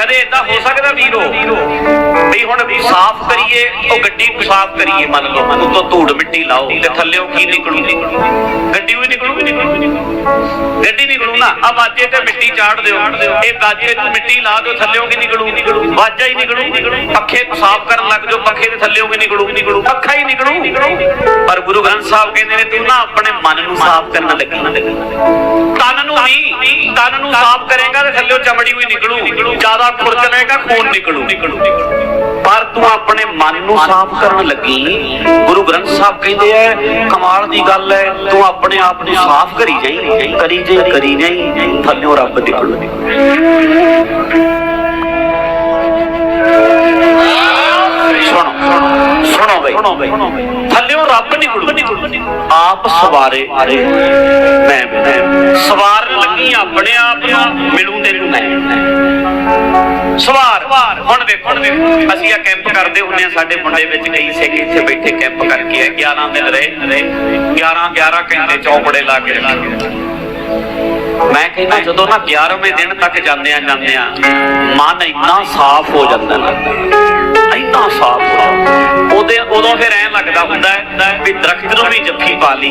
ਕਦੇ ਇਦਾਂ ਹੋ ਸਕਦਾ ਵੀਰੋ ਵੀ ਹੁਣ ਸਾਫ਼ ਕਰੀਏ ਉਹ ਗੱਡੀ ਨੂੰ ਸਾਫ਼ ਕਰੀਏ ਮੰਨ ਲਓ। ਉਤੋਂ ਧੂੜ ਮਿੱਟੀ ਲਾਓ ਤੇ ਥੱਲੇੋਂ ਕੀ ਨਿਕਲੂ? ਗੱਡੀ ਵੀ ਨਿਕਲੂ? ਗੱਡੀ ਨਿਕਲੂ ਨਾ। ਆ ਬਾਜੇ ਤੇ ਮਿੱਟੀ ਚਾੜ ਦਿਓ। ਇਹ ਬਾਜੇ ਨੂੰ ਮਿੱਟੀ ਲਾ ਦਿਓ, ਥੱਲੇੋਂ ਕੀ ਨਿਕਲੂ। ਬਾਜਾ ਹੀ ਨਿਕਲੂ। ਪੱਖੇ ਸਾਫ਼ ਕਰਨ ਲੱਗ ਜਾਓ, ਪੱਖੇ ਦੇ ਥੱਲੇੋਂ ਕੀ ਨਿਕਲੂ। ਪੱਖਾ ਹੀ ਨਿਕਲੂ। ਪਰ ਗੁਰੂ ਗ੍ਰੰਥ ਸਾਹਿਬ ਕਹਿੰਦੇ ਨੇ, ਤੂੰ ਨਾ ਆਪਣੇ ਮਨ ਨੂੰ ਸਾਫ਼ ਕਰਨ ਲੱਗੀ। ਤਨ ਨੂੰ ਨਹੀਂ ਤਨ ਨੂੰ ਸਾਫ਼ ਕਰੇਗਾ ਤੇ ਥੱਲੇੋਂ ਚਮੜੀ ਹੋਈ ਨਿਕਲੂ। ਜ਼ਿਆਦਾ ਖੁਰਚਣੇਗਾ ਖੂਨ ਨਿਕਲੂ। ਪਰ ਤੂੰ ਆਪਣੇ ਮਨ ਨੂੰ ਸਾਫ਼ ਕਰਨ ਲੱਗੀ। ਗੁਰੂ ਗ੍ਰੰਥ ਸਾਹਿਬ ਕਹਿੰਦੇ ਐ ਕਮਾਲ ਦੀ ਗੱਲ ਐ ਤੂੰ ਆਪਣੇ ਆਪ ਨੂੰ ਸਾਫ਼ ਕਰੀ ਜਾਈ। ਕਰੀ ਜੇ ਕਰੀ ਨਹੀਂ ਥੱਲਿਓਂ ਰੱਬ ਨਿਕਲੂ ਸੁਣੋ ਸੁਣੋ ਬਈ। ਸੁਣੋ ਬਈ। ਥੱਲਿਓਂ ਰੱਬ ਨਿਕਲੂ। ਆਪ ਸਵਾਰੇ ਮੈਂ ਮੈਂ ਸਵਾਰਨ ਲੱਗੀ ਆਪਣੇ ਆਪ ਨੂੰ ਮਿਲੂ ਤੈਨੂੰ ਮੈਂ। ਸਵਾਰ ਹੁਣ ਵੇਖੋ ਹੁਣ ਵੇਖੋ ਅਸੀਂ ਆ ਕੈਂਪ ਕਰਦੇ ਹੁੰਦੇ ਆ ਸਾਡੇ ਮੁੰਡੇ ਵਿੱਚ ਕਈ ਸਿੱਖ ਇੱਥੇ ਬੈਠੇ ਕੈਂਪ ਕਰਕੇ ਆ 11 ਦਿਨ ਰਹੇ। 11 11 ਘੰਟੇ ਚੌਪੜੇ ਲਾ ਕੇ ਮੈਂ ਕਹਿੰਦਾ ਜਦੋਂ ਨਾ 11ਵੇਂ ਦਿਨ ਤੱਕ ਜਾਂਦੇ ਆ ਜਾਂਦੇ ਆ ਮਨ ਇੰਨਾ ਸਾਫ਼ ਹੋ ਜਾਂਦਾ ਨਾ ਇੰਨਾ ਉਦੋਂ ਫਿਰ ਐਂ ਲੱਗਦਾ ਹੁੰਦਾ ਹੈ ਵੀ ਦਰਖਤ ਨੂੰ ਵੀ ਜੱਫੀ ਪਾ ਲਈ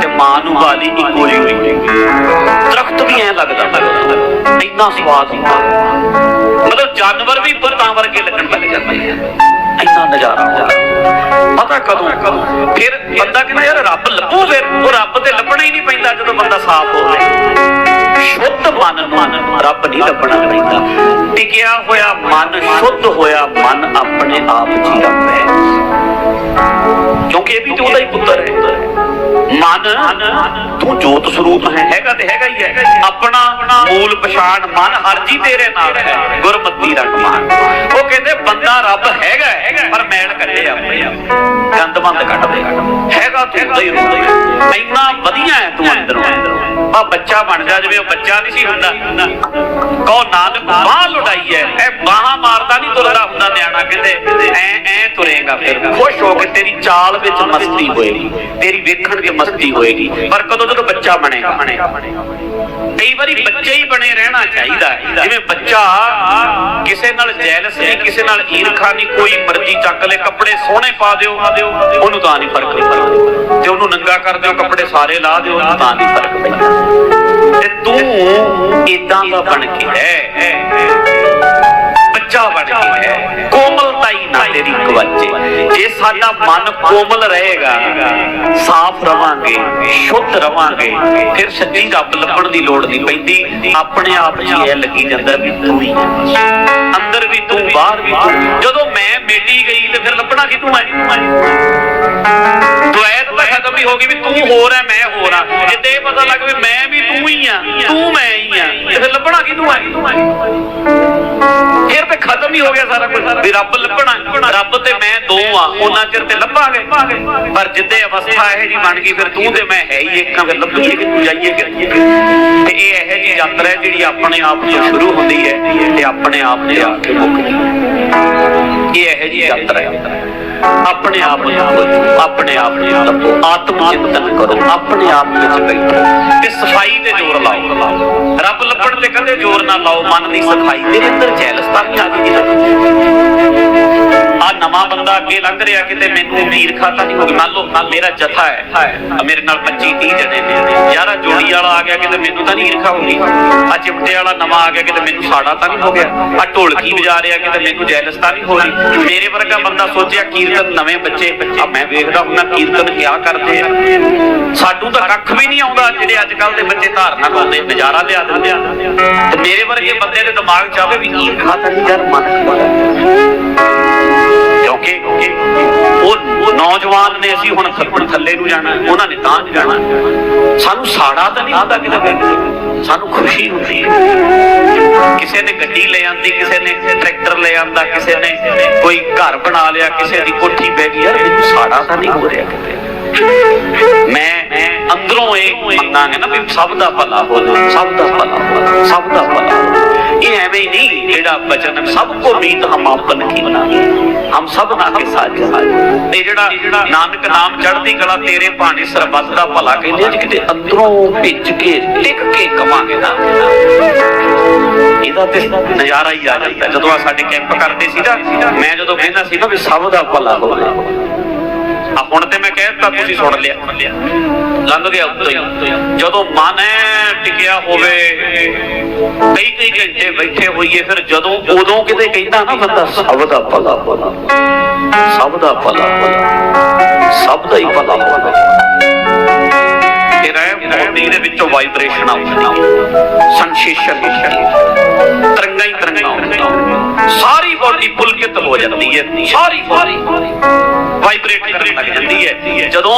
ਤੇ ਮਾਂ ਨੂੰ ਪਾ ਲਈ ਇੱਕੋ ਜਿਹੀ ਹੋਈ। ਦਰਖਤ ਵੀ ਐਂ ਲੱਗਦਾ ਲੱਗਦਾ ਇੰਨਾ ਸਵਾਦ ਹੁੰਦਾ। ਮਤਲਬ ਜਾਨਵਰ ਵੀ ਪੁੱਤਾਂ ਵਰਗੇ ਲੱਗਣ ਲੱਗ ਜਾਂਦੇ ਆ ਇੰਨਾ ਨਜ਼ਾਰਾ ਹੁੰਦਾ। ਪਤਾ ਕਦੋਂ? ਫਿਰ ਬੰਦਾ ਕਹਿੰਦਾ, ਯਾਰ ਰੱਬ ਲੱਭੂ ਫਿਰ। ਉਹ ਰੱਬ ਤੇ ਲੱਭਣਾ ਹੀ ਨਹੀਂ ਪੈਂਦਾ ਜਦੋਂ ਬੰਦਾ ਸਾਫ਼ ਹੋਵੇ ਸ਼ੁੱਧ ਮਨ ਨੂੰ ਰੱਬ ਨਹੀਂ ਲੱਭਣਾ ਪੈਂਦਾ ਟਿਕਿਆ ਹੋਇਆ ਮਨ, ਸ਼ੁੱਧ ਹੋਇਆ ਮਨ ਆਪਣੇ ਆਪ ਜੀ ਹੀ ਰੱਬ ਹੈ। ਕਿਉਂਕਿ ਇਹ ਵੀ ਤੇ ਉਹਦਾ ਹੀ ਪੁੱਤਰ ਹੈ। ਮਨ ਤੂੰ ਜੋਤ ਸਰੂਪ ਹੈ ਹੈਗਾ ਤੇ ਹੈਗਾ ਹੀ ਹੈ। ਆਪਣਾ ਮੂਲ ਪਛਾਣ ਮਨ ਹਰਜੀ ਤੇਰੇ ਨਾਲ ਹੈ ਗੁਰਮਤੀ ਰੰਗ ਮਾਨ। ਉਹ ਕਹਿੰਦੇ ਬੰਦਾ ਰੱਬ ਹੈਗਾ ਹੈ, ਪਰ ਮੈਲ ਕੱਢੇ ਆਪਣੇ ਆਪ ਗੰਦਮੰਦ ਕੱਢ ਦੇ। ਹੈਗਾ ਤੂੰ ਉਹਦਾ ਹੀ ਰੂਪ ਇੰਨਾ ਵਧੀਆ ਹੈ ਤੂੰ ਅੰਦਰੋਂ। ਆ ਬੱਚਾ ਬਣ ਜਾ ਜਿਵੇਂ ਉਹ ਬੱਚਾ ਨਹੀਂ ਸੀ ਹੁੰਦਾ। ਕਹੋ ਨਾਨਕ ਬਾਹ ਲੁਟਾਈ ਹੈ। ਇਹ ਬਾਹਾਂ ਮਾਰਦਾ ਨਹੀਂ ਤੁਰਦਾ ਹੁੰਦਾ ਨਿਆਣਾ ਕਹਿੰਦੇ। ਐ ਐ ਤੁਰੇਗਾ ਫਿਰ। ਖੁਸ਼ ਹੋ ਕੇ ਤੇਰੀ ਚਾਲ ਵਿੱਚ ਮਸਤੀ ਹੋਏਗੀ। ਤੇਰੀ ਵੇਖਣ ਦੀ ਮਸਤੀ ਹੋਏਗੀ। ਪਰ ਕਦੋਂ ਜਦੋਂ ਬੱਚਾ ਬਣੇਗਾ। ਕਈ ਵਾਰੀ ਬੱਚੇ ਹੀ ਬਣੇ ਰਹਿਣਾ ਚਾਹੀਦਾ ਜਿਵੇਂ ਬੱਚਾ ਕਿਸੇ ਨਾਲ ਜੈਲਸ ਨਹੀਂ, ਕਿਸੇ ਨਾਲ ਈਰਖਾ ਨਹੀਂ, ਕੋਈ ਮਰਜ਼ੀ ਚੱਕ ਲੈ, ਕੱਪੜੇ ਸੋਹਣੇ ਪਾ ਦਿਓ, ਉਹਨੂੰ ਤਾਂ ਨਹੀਂ ਫ਼ਰਕ ਪੈਂਦਾ। ਤੇ ਉਹਨੂੰ ਨੰਗਾ ਕਰ ਦਿਓ, ਕੱਪੜੇ ਸਾਰੇ ਲਾ ਦਿਓ ਤਾਂ ਨਹੀਂ ਫ਼ਰਕ ਪੈਂਦਾ। ਤੇ ਤੂੰ ਇਦਾਂ ਦਾ ਬਣ ਕੇ ਰਹਿ। ਜੇ ਸਾਡਾ ਮਨ ਕੋਮਲ ਰਹੇਗਾ। ਸਾਫ਼ ਰਵਾਂਗੇ, ਸ਼ੁੱਧ ਰਵਾਂਗੇ। ਫਿਰ ਸੱਚੀ ਰੱਬ ਲੱਭਣ ਦੀ ਲੋੜ ਨਹੀਂ ਪੈਂਦੀ। ਆਪਣੇ ਆਪ ਜੀ ਇਹ ਲੱਗੀ ਜਾਂਦਾ ਵੀ ਤੂੰ ਹੀ ਅੰਦਰ ਵੀ ਤੂੰ, ਬਾਹਰ ਵੀ ਤੂੰ। ਜਦੋਂ ਮੈਂ ਮੇਟੀ ਗਈ ਤੇ ਫਿਰ ਲੱਭਣਾ ਕਿ ਤੂੰ ਹੈ ਦੁਆਇਤ ਤਾਂ ਹੋ ਗਈ ਵੀ ਤੂੰ ਹੋਰ ਹੈ ਮੈਂ ਹੋਰ ਆ। ਜਿੱਦੇ ਇਹ ਪਤਾ ਲੱਗ ਵੀ ਮੈਂ ਵੀ ਤੂੰ ਹੀ ਆ, ਤੂੰ ਮੈਂ ਹੀ ਆ। ਤੇ ਫਿਰ ਲੱਭਣਾ ਕਿ ਤੂੰ ਫਿਰ ਤੇ ਖਤਮ ਹੀ ਹੋ ਗਿਆ ਸਾਰਾ ਕੁਝ ਵੀ ਰੱਬ ਲੱਭਣਾ, ਰੱਬ ਤੇ ਮੈਂ ਦੋ ਆ, ਉਹਨਾਂ ਚਿਰ ਤੇ ਲੱਭਾਂਗੇ। ਪਰ ਜਿੱਦੇ ਅਵਸਥਾ ਇਹ ਜੀ ਬਣ ਗਈ, ਫਿਰ ਤੂੰ ਤੇ ਮੈਂ ਹੈ ਹੀ ਇੱਕ ਫਿਰ ਲੱਭੀਏ ਕਿ ਤੂੰ ਜਾਈਏ ਕਿ ਤੇ ਇਹ ਇਹੋ ਜੀ ਯਾਤਰਾ ਹੈ ਜਿਹੜੀ ਆਪਣੇ ਆਪ ਤੋਂ ਸ਼ੁਰੂ ਹੁੰਦੀ ਹੈ ਤੇ ਆਪਣੇ ਆਪ ਤੇ ਆ ਕੇ ਮੁੱਕਦੀ ਹੈ। ਇਹ ਇਹੋ ਜੀ ਯਾਤਰਾ ਹੈ। ਆਪਣੇ ਆਪ ਨੂੰ ਆਪਣੇ ਆਪ ਨੂੰ ਲੱਭੋ ਆਤਮਾ ਚਿੰਤਨ ਕਰੋ, ਆਪਣੇ ਆਪ ਵਿੱਚ ਬੈਠੋ। ਤੇ ਸਫ਼ਾਈ ਤੇ ਜ਼ੋਰ ਲਾਓ। ਰੱਬ ਲੱਭਣ ਤੇ ਕਦੇ ਜ਼ੋਰ ਨਾ ਲਾਓ, ਮਨ ਦੀ ਸਫ਼ਾਈ। ਦੇ ਅੰਦਰ ਜੈਲਸਤਾ ਨਹੀਂ ਆ ਗਈ ਨਵਾਂ ਬੰਦਾ ਅੱਗੇ ਲੰਘ ਰਿਹਾ ਕਿਤੇ ਮੈਨੂੰ ਈਰਖਾ ਤਾਂ ਨਹੀਂ ਹੋ ਗਈ ਮੰਨ ਲਓ ਮੰਨ ਮੇਰਾ ਜਥਾ ਹੈ। ਮੇਰੇ ਨਾਲ 25 30 ਜਣੇ ਨੇ। ਯਾਰਾ ਜੋੜੀ ਵਾਲਾ ਆ ਗਿਆ ਕਿਤੇ ਮੈਨੂੰ ਤਾਂ ਨਹੀਂ ਈਰਖਾ ਹੋ ਗਈ ਆ ਚਿਮਟੇ ਵਾਲਾ ਨਵਾਂ ਆ ਗਿਆ ਕਿਤੇ ਮੈਨੂੰ ਸਾੜਾ ਤਾਂ ਨਹੀਂ ਹੋ ਗਿਆ। ਆ ਢੋਲਕੀ ਵਜਾ ਰਿਹਾ ਕਿਤੇ ਮੈਨੂੰ ਜੈਲਸ ਤਾਂ ਨਹੀਂ ਹੋ ਰਹੀ ਮੇਰੇ ਵਰਗਾ ਬੰਦਾ ਸੋਚਿਆ ਕੀਰਤਨ ਨਵੇਂ ਬੱਚੇ ਆ ਮੈਂ ਵੇਖਦਾ ਹੁੰਦਾ ਕੀਰਤਨ ਕਿਆ ਕਰਦੇ ਆ। ਸਾਡੂ ਤਾਂ ਕੱਖ ਵੀ ਨਹੀਂ ਆਉਂਦਾ ਜਿਹੜੇ ਅੱਜ ਕੱਲ ਦੇ ਬੱਚੇ ਧਾਰਨਾ ਕਰਦੇ ਨਜ਼ਾਰਾ ਲਿਆ ਦਿੰਦੇ ਆ। ਤੇ ਮੇਰੇ ਵਰਗੇ ਬੰਦੇ ਦੇ ਦਿਮਾਗ 'ਚ ਆਵੇ ਵੀ ਈਰਖਾ ਤਾਂ ਨਹੀਂ ਯਾਰ ਮਨ ਕਿਉਂਕਿ ਉਹ ਉਹ ਨੌਜਵਾਨ ਨੇ ਅਸੀਂ ਹੁਣ ਥੱਪੜ ਥੱਲੇ ਨੂੰ ਜਾਣਾ, ਉਹਨਾਂ ਨੇ ਤਾਂ ਜਾਣਾ। ਸਾਨੂੰ ਸਾੜਾ ਤਾਂ ਨਹੀਂ ਹੁੰਦਾ ਕਿਤੇ ਵੇਖਦੇ ਸਾਨੂੰ ਖੁਸ਼ੀ ਹੁੰਦੀ ਹੈ। ਕਿਸੇ ਨੇ ਗੱਡੀ ਲੈ ਆਂਦੀ, ਕਿਸੇ ਨੇ ਟਰੈਕਟਰ ਲੈ ਆਂਦਾ, ਕਿਸੇ ਨੇ ਕੋਈ ਘਰ ਬਣਾ ਲਿਆ, ਕਿਸੇ ਦੀ ਕੋਠੀ ਬਹਿ ਗਈ। ਯਾਰ ਮੈਨੂੰ ਸਾੜਾ ਤਾਂ ਨਹੀਂ ਹੋ ਰਿਹਾ ਕਿਤੇ। ਮੈਂ ਅੰਦਰੋਂ ਇਹ ਮੰਨਾਂਗੇ ਨਾ ਵੀ ਸਭ ਦਾ ਭਲਾ ਹੋ ਹੋਣਾ, ਸਭ ਦਾ ਭਲਾ ਹੋਣਾ। ਹੀ ਨਹੀਂ ਜਿਹੜਾ ਬਚਨ ਸਭ ਕੋ ਮੀਤ ਹਮ ਆਪਨ ਕੀ ਕੇ ਸਾਜ ਤੇ ਜਿਹੜਾ ਨਾਨਕ ਨਾਮ ਚੜ੍ਹਦੀ ਕਲਾ ਤੇਰੇ ਭਾਣੇ ਸਰਬੱਤ ਦਾ ਭਲਾ ਕਹਿੰਦੇ ਆ ਕਿਤੇ ਅੰਦਰੋਂ ਭਿੱਜ ਕੇ ਟਿਕ ਕੇ ਕਵਾਂਗੇ ਨਾ ਇਹਦਾ ਤੇ ਨਜ਼ਾਰਾ ਹੀ ਆ ਜਾਂਦਾ ਜਦੋਂ ਆ ਸਾਡੇ ਕੈਂਪ ਕਰਦੇ ਸੀ ਨਾ ਮੈਂ ਜਦੋਂ ਕਹਿੰਦਾ ਸੀ ਨਾ ਵੀ ਸਭ ਦਾ ਭਲਾ ਹੋਵੇ ਆ ਹੁਣ ਤੇ ਮੈਂ ਕਹਿ ਦਿੱਤਾ ਤੁਸੀਂ ਸੁਣ ਲਿਆ ਲੰਘ ਗਿਆ ਉੱਤੋਂ ਹੀ ਜਦੋਂ ਮਨ ਹੈ ਟਿਕਿਆ ਹੋਵੇ। ਕਈ ਕਈ ਘੰਟੇ ਬੈਠੇ ਹੋਈਏ, ਫਿਰ ਜਦੋਂ ਉਦੋਂ ਕਿਤੇ ਕਹਿੰਦਾ ਨਾ ਬੰਦਾ, ਸਭ ਦਾ ਭਲਾ ਭਲਾ ਸਭ ਦਾ ਭਲਾ ਭਲਾ ਸਭ ਦਾ ਹੀ ਭਲਾ ਹੋਵੇ ਫਿਰ ਬੋਡੀ ਦੇ ਵਿੱਚੋਂ ਵਾਈਬ੍ਰੇਸ਼ਨ ਆਉਂਦੀ। ਸੈਂਸੇਸ਼ਨ ਤਰੰਗਾਂ ਹੀ ਤਰੰਗਾਂ ਸਾਰੀ ਬੋਡੀ ਪੁਲਕਿਤ ਹੋ ਜਾਂਦੀ ਹੈ। ਸਾਰੀ ਸਾਰੀ ਵਾਈਬ੍ਰੇਟ ਕਰਨ ਲੱਗ ਜਾਂਦੀ ਹੈ। ਜਦੋਂ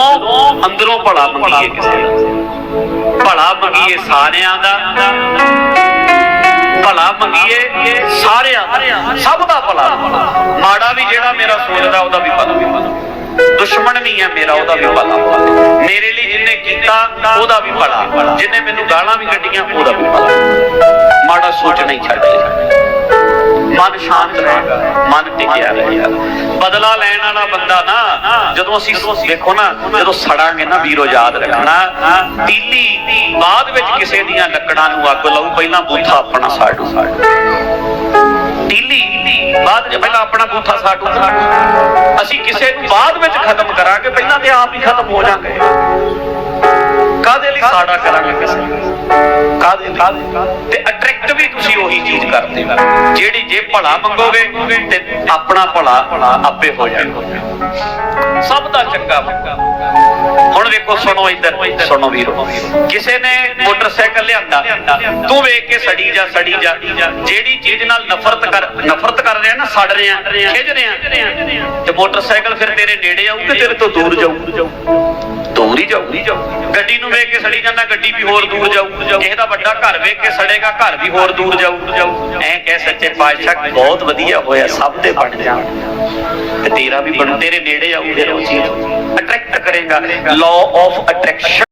ਅੰਦਰੋਂ ਭਲਾ ਮੰਗੀਏ ਕਿਸੇ ਦਾ ਭਲਾ ਮੰਗੀਏ ਸਾਰਿਆਂ ਦਾ। ਭਲਾ ਮੰਗੀਏ ਸਾਰਿਆਂ ਦਾ। ਸਭ ਦਾ ਭਲਾ। ਮਾੜਾ ਵੀ ਜਿਹੜਾ ਮੇਰਾ ਸੋਚਦਾ, ਉਹਦਾ ਵੀ ਭਲਾ। ਦੁਸ਼ਮਣ ਵੀ ਹੈ ਮੇਰਾ, ਉਹਦਾ ਵੀ ਭਲਾ। ਮੇਰੇ ਲਈ ਜਿਹਨੇ ਕੀਤਾ, ਉਹਦਾ ਵੀ ਭਲਾ। ਜਿਹਨੇ ਮੈਨੂੰ ਗਾਲਾਂ ਵੀ ਕੱਢੀਆਂ, ਉਹਦਾ ਵੀ ਭਲਾ। ਮਾੜਾ ਸੋਚਣਾ ਹੀ ਛੱਡ ਦੇ। ਮਨ ਸ਼ਾਂਤ ਰਹੇਗਾ ਮਨ ਟਿਕਿਆ ਰਹੇਗਾ ਬਦਲਾ ਲੈਣ ਵਾਲਾ ਬੰਦਾ ਨਾ ਜਦੋਂ ਅਸੀਂ ਦੇਖੋ ਨਾ ਜਦੋਂ ਸੜਾਂਗੇ ਨਾ ਵੀਰੋ ਯਾਦ ਰੱਖਣਾ ਤੀਲੀ ਬਾਅਦ ਵਿੱਚ ਕਿਸੇ ਦੀਆਂ ਲੱਕੜਾਂ ਨੂੰ ਅੱਗ ਲਾਉ ਪਹਿਲਾਂ ਬੂਥਾ ਆਪਣਾ ਸਾੜੂ। ਤੀਲੀ ਬਾਅਦ ਚ ਪਹਿਲਾਂ ਆਪਣਾ ਬੂਥਾ ਸਾੜੂ। ਅਸੀਂ ਕਿਸੇ ਨੂੰ ਬਾਅਦ ਵਿੱਚ ਖਤਮ ਕਰਾਂਗੇ ਪਹਿਲਾਂ ਤੇ ਆਪ ਹੀ ਖਤਮ ਹੋ ਜਾਾਂਗੇ। ਕਾਦੇ ਲਈ ਸਾੜਾ ਕਰਾਂਗੇ? ਕਿਸੇ? ਕਾਦੇ ਲਈ? ਤੇ ਅਟਰੈਕਟ ਵੀ ਤੁਸੀਂ ਉਹੀ ਚੀਜ਼ ਕਰਦੇ ਹੋ। ਜਿਹੜੀ ਜੇ ਭਲਾ ਮੰਗੋਗੇ, ਤੇ ਆਪਣਾ ਭਲਾ ਆਪੇ ਹੋ ਜਾਣਾ ਸਭ ਦਾ ਚੰਗਾ ਹੁਣ ਵੇਖੋ, ਸੁਣੋ ਇੱਧਰ, ਸੁਣੋ ਵੀਰੋ। ਕਿਸੇ ਨੇ ਮੋਟਰਸਾਈਕਲ ਲਿਆਂਦਾ, ਤੂੰ ਵੇਖ ਕੇ ਸੜੀ ਜਾ ਸੜੀ ਜਾ। ਜਿਹੜੀ ਚੀਜ਼ ਨਾਲ ਨਫ਼ਰਤ ਕਰ ਨਫ਼ਰਤ ਕਰ ਰਿਹਾ ਨਾ, ਸੜ ਰਿਹਾ ਖਿੱਚ ਰਿਹਾ, ਤੇ ਮੋਟਰਸਾਈਕਲ ਫਿਰ ਤੇਰੇ ਨੇੜੇ ਆਊ ਕਿ ਤੇਰੇ ਤੋਂ ਦੂਰ ਜਾਊ? ਦੂਰ ਹੀ ਜਾਊ ਗੱਡੀ ਨੂੰ ਵੇਖ ਕੇ ਸੜੀ ਜਾਂਦਾ, ਗੱਡੀ ਵੀ ਹੋਰ ਦੂਰ ਜਾਊ। ਕਿਸੇ ਦਾ ਵੱਡਾ ਘਰ ਵੇਖ ਕੇ ਸੜੇਗਾ, ਘਰ ਵੀ ਹੋਰ ਦੂਰ ਜਾਊ। ਐ ਕਹਿ ਸੱਚੇ ਪਾਤਸ਼ਾਹ, ਬਹੁਤ ਵਧੀਆ ਹੋਇਆ, ਸਭ ਦੇ ਬਣ ਜਾਣ। ਤੇ ਤੇਰਾ ਵੀ ਬਣ, ਤੇਰੇ ਨੇੜੇ ਆਊ, ਫਿਰ ਉਹ ਚੀਜ਼ ਅਟਰੈਕਟ ਕਰੇਗਾ। Law of attraction